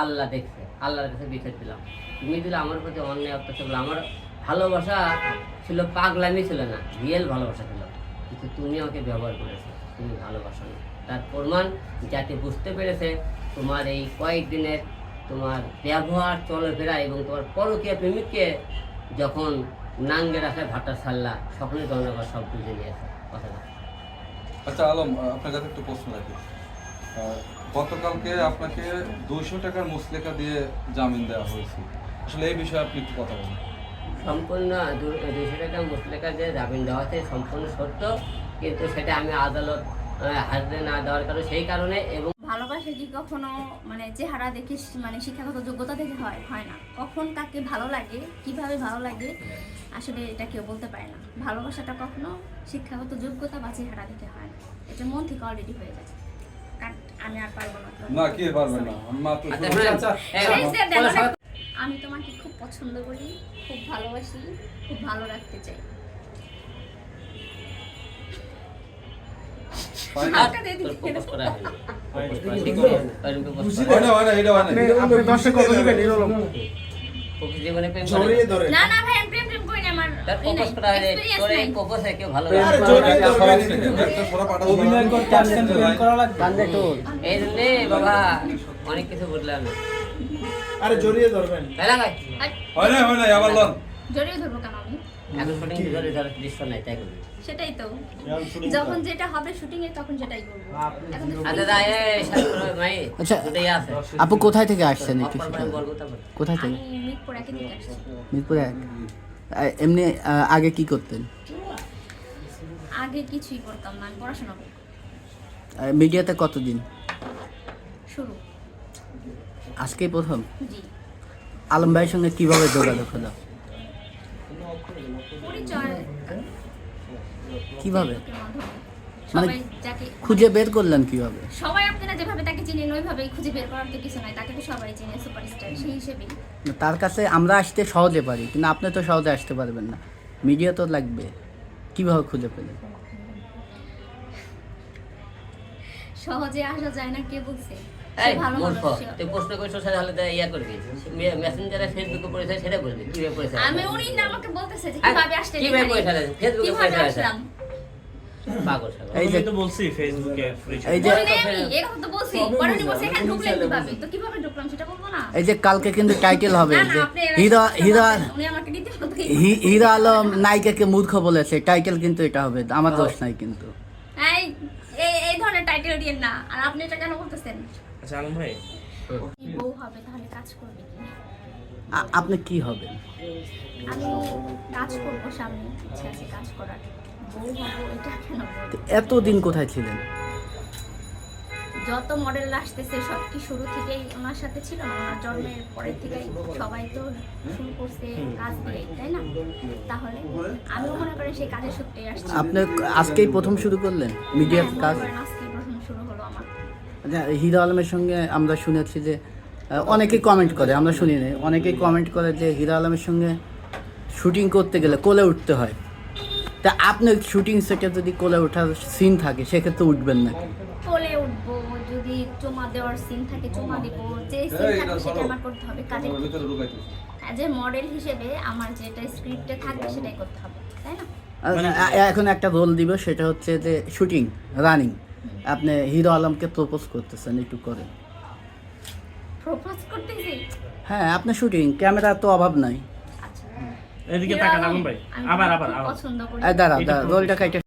আল্লাহ দেখছে, আল্লাহর কাছে বিচার দিলাম। তুমি দিলে আমার প্রতি অন্যায়, অত্যাচার করলে আমার ভালোবাসা ছিল, পাগলামি ছিল না রিয়েল ভালোবাসা ছিল। কিন্তু তুমি আমাকে ব্যবহার করেছ, তুমি ভালোবাসো না। তার প্রমাণ যাতে বুঝতে পেরেছে, তোমার এই কয়েকদিনের তোমার ব্যবহার, চলাফেরা এবং তোমার পরকীয় প্রেমিককে যখন নাঙ্গে রাখে ভাটা ছাড়লা সকলে জনগণ সব বুঝে নিয়েছে। কথাটা। আচ্ছা আলম, আপনার কাছে একটু প্রশ্ন রাখি। গতকালকে আপনাকে দুইশো টাকার মুসলেকা দিয়ে জামিন দেওয়া হয়েছে। আসলে এই বিষয়ে আপনি একটু কথা বলুন। সম্পূর্ণ দু- দুইশো টাকা মুসলেকা যে জামিন দেওয়া হচ্ছে সম্পূর্ণ সত্য। কিন্তু সেটা আমি আদালত হাজতে না দেওয়ার কারণে সেই কারণে এবং ভালোবাসা কি কখনো মানে চেহারা দেখে মানে শিক্ষাগত যোগ্যতা দেখে হয় হয় না? কখন কাকে ভালো লাগে কীভাবে ভালো লাগে আসলে এটা কেউ বলতে পারে না। ভালোবাসাটা কখনো শিক্ষাগত যোগ্যতা বা চেহারা দেখে হয় না। এটা মন থেকে অলরেডি হয়ে যায় আমি আর পারব না। না কে না? তোমাকে খুব পছন্দ করি খুব ভালোবাসি খুব ভালো রাখতে চাই। না না ভাই প্রেম প্রেম আমার তার ই নাই, propose করা হয়নি। experience তোর এই নাই। propose এ কেউ ভালো প্রেম লাগে না। জড়িয়ে ধরবেন। একটা সোনা পাঠাতে অভিনয় করতে আসছেন প্রেম করা লাগবে। এই জন্যে বাবা অনেক কিছু বললাম। আরে জড়িয়ে ধরবেন। না হয় না হয় না আবার লন জড়িয়ে ধরবো কেন আমি? এখন শুটিং ধরে ধরে দৃশ্য নাই তাই করবি। সেটাই তো। যখন যেটা হবে শুটিং এ তখন সেটাই করব। এখন তো আচ্ছা ভাই। আচ্ছা, দুটোই আছে। আপু কোথায় থেকে আসছেন একটু। কোথায় থেকে? মিরপুর একে থেকে আসছি। মিরপুরে এক? আহ, এমনি আগে কি করতেন? আগে কিছুই করতাম না আমি পড়াশোনা করতাম। মিডিয়াতে কতদিন? শুরু। আজকেই প্রথম? জি। আলম ভাইয়ের সঙ্গে কীভাবে যোগাযোগ হলো? কীভাবে? মানে খুঁজে বের করলেন কীভাবে? সবাই যেভাবে তাকে চিনেন ওইভাবেই খুঁজে বের করার তো কিছু নাই। তাকে তো সবাই চিনে সুপারস্টার সেই হিসেবেই। তার কাছে আমরা আসতে সহজে পারি কিন্তু আপনি তো সহজে আসতে পারবেন না। মিডিয়া তো লাগবে। কীভাবে খুঁজে পেলেন? সহজে আসা যায় না কে বলছে? ইয়া আমি উনি আমাকে বলতেছে কীভাবে। আসলাম? পাগল এই যে তো বলছি ফেসবুকে এই যে বলি নাই আমি এই কথা তো বলছি পরে উনি এখানে ঢুকলেন কীভাবে? তো কীভাবে ঢুকলাম সেটা বলব না? এই যে কালকে কিন্তু টাইটেল হবে যে হিরো হিরো হিরো আলম নায়িকাকে মূর্খ বলেছে টাইটেল কিন্তু এটা হবে আমার দোষ নাই কিন্তু। এই ধরনের টাইটেল দিয়েন না আর আপনি এটা কেন বলতেছেন? আচ্ছা আলম ভাই। বউ হবে তাহলে কাজ করবে আপনি কি হবেন? আমি কাজ করব সামনে ইচ্ছে আছে কাজ করার। এতদিন কোথায় ছিলেন? যত মডেল আসতেছে সব কি শুরু থেকেই ওনার সাথে ছিল ওনার জন্মের পরের থেকেই সবাই তো শুরু করছে কাজ দিয়ে তাই না? তাহলে আমিও মনে করি সেই কাজের সূত্রে আসছি। আপনি আজকেই প্রথম শুরু করলেন? মিডিয়ার হ্যাঁ, কাজ? আজকেই প্রথম শুরু হলো আমার। আচ্ছা, হিরো আলমের সঙ্গে আমরা শুনেছি যে আহ, অনেকেই কমেন্ট করে আমরা শুনি নাই অনেকেই কমেন্ট করে যে হিরো আলমের সঙ্গে শুটিং করতে গেলে কোলে উঠতে হয়। তা আপনার শুটিং সেটে যদি কোলে ওঠার সিন থাকে সেক্ষেত্রে উঠবেন নাকি? কোলে উঠবো যদি চুমা দেওয়ার সিন থাকে চুমা দিব যে সিন থাকবে সেটা আমার করতে হবে ওর অ্যাজ এ মডেল হিসেবে আমার যেটা স্ক্রিপ্টে থাকবে সেটাই করতে হবে তাই না? এখন একটা রোল দিব সেটা হচ্ছে যে শুটিং রানিং আপনি হিরো আলমকে প্রপোজ করতেছেন একটু করে প্রপোজ করতেছি? হ্যাঁ আপনার শুটিং ক্যামেরা তো অভাব নাই। এদিকে তাকান আগুন ভাই। আবার আবার আবার। পছন্দ করি। দাঁড়া দাঁড়া কাইটে